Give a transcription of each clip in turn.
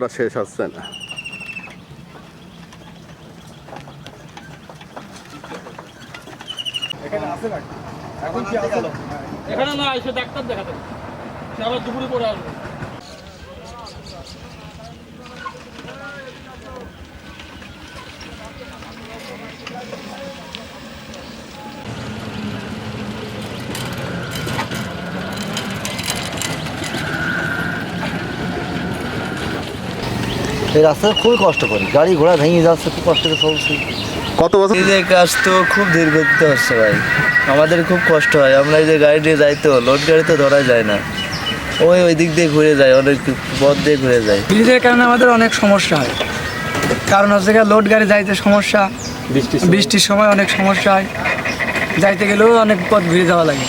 করা শেষ হচ্ছে না। এখানে না এসে ডাক্তার দেখাতে সে আবার দুপুরে পরে আসবে। এই রাস্তা খুবই কষ্ট করি। গাড়ি ঘোড়া ভেঙে যাচ্ছে খুব কষ্ট করে চলছি। কত বছর? এই যে কাজ তো খুব ধীর গতিতে হচ্ছে ভাই। আমাদের খুব কষ্ট হয়। আমরা এই যে গাড়ি দিয়ে যাই তো লোড গাড়ি তো ধরা যায় না। ওই ওই দিক দিয়ে ঘুরে যায় অনেক পথ দিয়ে ঘুরে যায়। ব্রিজের কারণে আমাদের অনেক সমস্যা হয়। কারণ হচ্ছে গিয়ে লোড গাড়ি যাইতে সমস্যা বৃষ্টির সময়। অনেক সমস্যা হয়। যাইতে গেলেও অনেক পথ ঘুরে যাওয়া লাগে।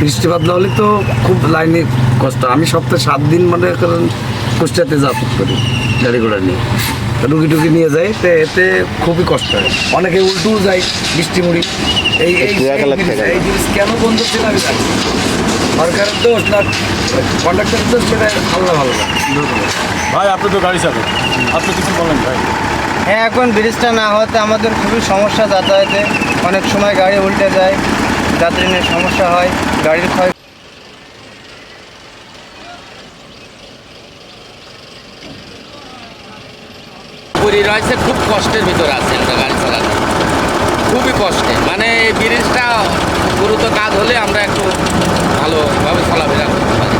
বৃষ্টিপাত হলে তো খুব লাইনে কষ্ট। আমি সপ্তাহে সাত দিন মনে করেন কুষ্টিয়াতে যাতায়াত করি গাড়ি ঘোড়া নিয়ে। তো রুগী টুগি নিয়ে যাই তো এতে খুবই কষ্ট হয়। অনেকে উল্টুও যায় বৃষ্টি মুড়ি। এই এই জিনিস- এই জিনিস কেন বন্ধ ছিল আমি জানি সরকারের দোষ না কন্ডাক্টরের দোষ সেটা ভালো না ভাই আপনি তো গাড়ি চালান। আপনি কিছু বলেন ভাই। হ্যাঁ এখন ব্রিজটা না হওয়াতে আমাদের খুবই সমস্যা যাতায়াতে। অনেক সময় গাড়ি উল্টে যায় যাত্রী নিয়ে সমস্যা হয় গাড়ির ক্ষয় পুরী রয়েছে খুব কষ্টের ভিতরে আছে আমরা গাড়ি চালানো। খুবই কষ্টে। মানে এই ব্রিজটা গুরুত্ব কাজ হলে আমরা একটু ভালোভাবে চলাফেরা করতে পারি।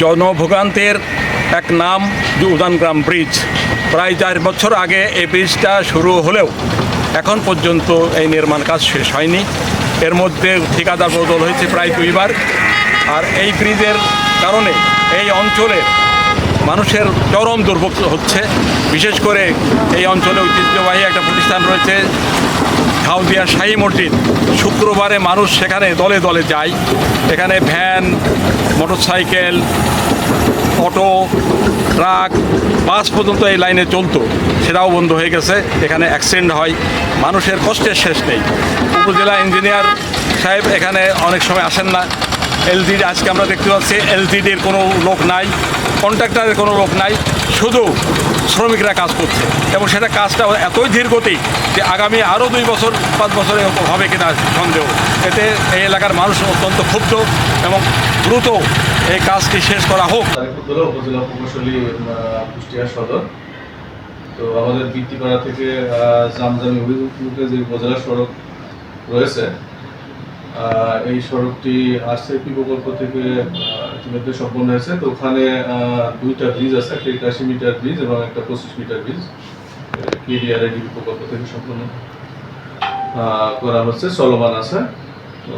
জনভোগান্তের এক নাম যে উদানগ্রাম ব্রিজ। প্রায় চার বছর আগে এই ব্রিজটা শুরু হলেও এখন পর্যন্ত এই নির্মাণ কাজ শেষ হয়নি। এর মধ্যে ঠিকাদার বদল হয়েছে প্রায় দুইবার। আর এই ব্রিজের কারণে এই অঞ্চলের মানুষের চরম দুর্ভোগ হচ্ছে। বিশেষ করে এই অঞ্চলে ঐতিহ্যবাহী একটা প্রতিষ্ঠান রয়েছে হাউদিয়া শাহী মসজিদ। শুক্রবারে মানুষ সেখানে দলে দলে যায়। এখানে van, motorcycle, auto, truck, bus পর্যন্ত এই লাইনে চলতো। সেটাও বন্ধ হয়ে গেছে। এখানে অ্যাক্সিডেন্ট হয়। মানুষের কষ্টের শেষ নেই। উপজেলা ইঞ্জিনিয়ার সাহেব এখানে অনেক সময় আসেন না। এলজিডি, আজকে আমরা দেখতে পাচ্ছি এলজিডির কোনো লোক নাই, কন্ট্রাক্টরের কোনো লোক নাই, শুধু শ্রমিকরা কাজ করছে। এবং সেটা কাজটা এতই ধীর গতি যে আগামী আরও দুই বছর, পাঁচ বছর হবে কিনা সন্দেহ। এতে এই এলাকার মানুষ অত্যন্ত ক্ষুব্ধ এবং দ্রুত এই কাজটি শেষ করা হোক। উপজেলা প্রকৌশলী কুষ্টিয়া সদর। তো আমাদের বৃত্তিপাড়া থেকে জামজামি অভিমুখে যে উপজেলা সড়ক রয়েছে এই সড়কটি আরসিপি প্রকল্প থেকে ইতিমধ্যে সম্পন্ন হয়েছে। তো ওখানে দুইটা ব্রিজ আছে, একটা একাশি মিটার ব্রিজ এবং একটা পঁচিশ মিটার ব্রিজ কেডিআরআইডি প্রকল্প থেকে সম্পন্ন করা হচ্ছে, চলমান আছে। তো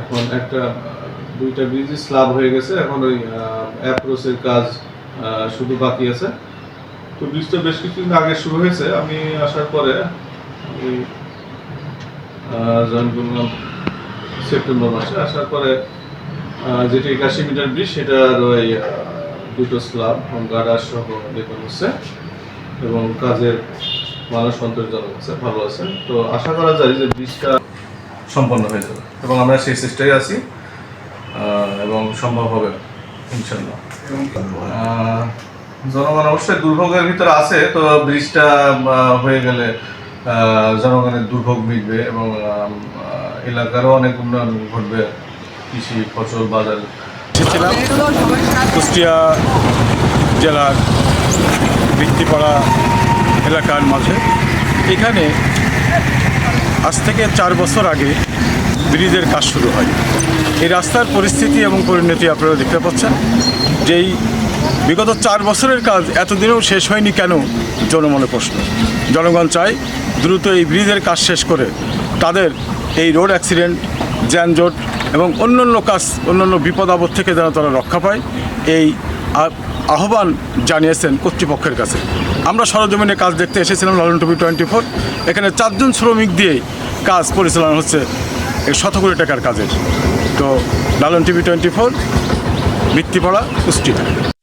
এখন একটা দুইটা ব্রিজ স্ল্যাব হয়ে গেছে। এখন ওই অ্যাপ্রোচের কাজ শুধু বাকি আছে। তো ব্রিজটা বেশ কিছুদিন আগে শুরু হয়েছে। আমি আসার পরে জয়েন করলাম সেপ্টেম্বর মাসে। আসার পরে যেটি একাশি মিটার ব্রিজ, সেটার ওই দুটো স্ল্যাব গার্ডার সহ লেপন হচ্ছে এবং কাজের মানুষ সন্তোষজনক আছে ভালো আছে। তো আশা করা যায় যে ব্রিজটা সম্পন্ন হয়ে যাবে এবং আমরা সেই চেষ্টায় আছি এবং সম্ভব হবে ইনশাল্লাহ জনগণ অবশ্যই দুর্ভোগের ভিতরে আছে, তো ব্রিজটা হয়ে গেলে জনগণের দুর্ভোগ মিটবে এবং এলাকারও অনেক উন্নয়ন ঘটবে কৃষি, ফসল, বাজার। কুষ্টিয়া জেলার বৃত্তিপাড়া এলাকার মাঝে। এখানে আজ থেকে চার বছর আগে ব্রিজের কাজ শুরু হয়। এই রাস্তার পরিস্থিতি এবং পরিণতি আপনারা দেখতে পাচ্ছেন। যেই বিগত চার বছরের কাজ এতদিনেও শেষ হয়নি কেন? জনমনে প্রশ্ন। জনগণ চায় দ্রুত এই ব্রিজের কাজ শেষ করে তাদের এই রোড অ্যাক্সিডেন্ট, যানজট এবং অন্যান্য কাজ, অন্যান্য বিপদ আপদ থেকে যেন তারা রক্ষা পায়, এই আহ্বান জানিয়েছেন কর্তৃপক্ষের কাছে। আমরা সরজমিনে কাজ দেখতে এসেছিলাম লালন টুপি টোয়েন্টি ফোর এখানে চারজন শ্রমিক দিয়ে কাজ পরিচালনা হচ্ছে এই শত কোটি টাকার কাজের। তো Lalon TV twenty four Brittipara Kushtia.